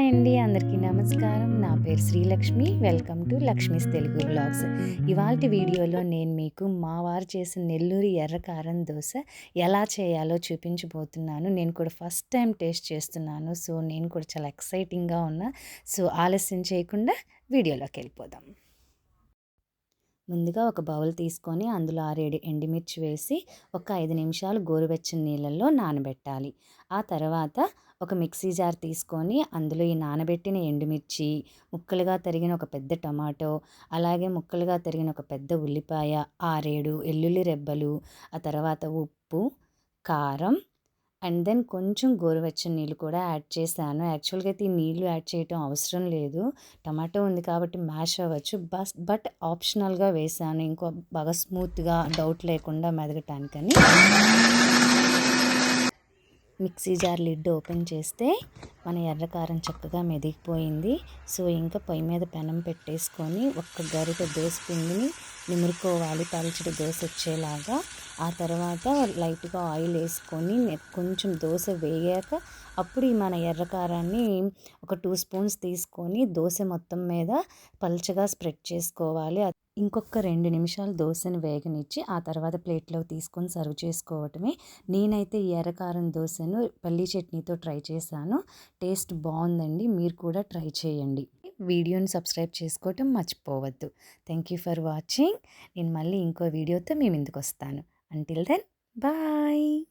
Hi అండి. అందరికీ నమస్కారం. నా పేరు Srilakshmi. Welcome to Lakshmi's Telugu blogs ఇవాళ వీడియోలో నేను మీకు మా వారు చేసిన నెల్లూరు ఎర్రకారం దోశ ఎలా చేయాలో చూపించబోతున్నాను. నేను కూడా ఫస్ట్ టైం టేస్ట్ చేస్తున్నాను. సో నేను కూడా చాలా ఎక్సైటింగ్గా ఉన్నా. సో ఆలస్యం చేయకుండా వీడియోలోకి వెళ్ళిపోదాం. ముందుగా ఒక బౌల్ తీసుకొని అందులో ఆరేడు ఎండుమిర్చి వేసి ఒక ఐదు నిమిషాలు గోరువెచ్చని నీళ్ళల్లో నానబెట్టాలి. ఆ తర్వాత ఒక మిక్సీ జార్ తీసుకొని అందులో ఈ నానబెట్టిన ఎండుమిర్చి ముక్కలుగా తరిగిన ఒక పెద్ద టమాటో అలాగే ముక్కలుగా తరిగిన ఒక పెద్ద ఉల్లిపాయ ఆరేడు ఎల్లుల్లి రెబ్బలు ఆ తర్వాత ఉప్పు కారం అండ్ దెన్ కొంచెం గోరువెచ్చని నీళ్ళు కూడా యాడ్ చేశాను. యాక్చువల్గా అయితే ఈ నీళ్ళు యాడ్ చేయటం అవసరం లేదు. టమాటో ఉంది కాబట్టి మ్యాష్ అవ్వచ్చు. బస్ బట్ ఆప్షనల్గా వేసాను ఇంకో బాగా స్మూత్గా డౌట్ లేకుండా మెదగటానికని మిక్సీ జార్ లిడ్ ఓపెన్ చేస్తే మన ఎర్రకారం చక్కగా మెదిగిపోయింది. సో ఇంకా పొయ్యి మీద పెనం పెట్టేసుకొని ఒక్క గరిట దోశ పిండిని నిమురుకోవాలి. పలచడి దోశ వచ్చేలాగా ఆ తర్వాత లైట్గా ఆయిల్ వేసుకొని కొంచెం దోశ వేగాక అప్పుడు ఈ మన ఎర్రకారాన్ని ఒక టూ స్పూన్స్ తీసుకొని దోశ మొత్తం మీద పలుచగా స్ప్రెడ్ చేసుకోవాలి. ఇంకొక రెండు నిమిషాలు దోశని వేగనిచ్చి ఆ తర్వాత ప్లేట్లో తీసుకొని సర్వ్ చేసుకోవటమే. నేనైతే ఈ ఎర్రకారం దోశను పల్లీ చట్నీతో ట్రై చేశాను. టేస్ట్ బాగుందండి. మీరు కూడా ట్రై చేయండి. వీడియోని సబ్స్క్రైబ్ చేసుకోవటం మర్చిపోవద్దు. Thank you for watching. నేను మళ్ళీ ఇంకో వీడియోతో మీ ముందుకు వస్తాను Until then, bye.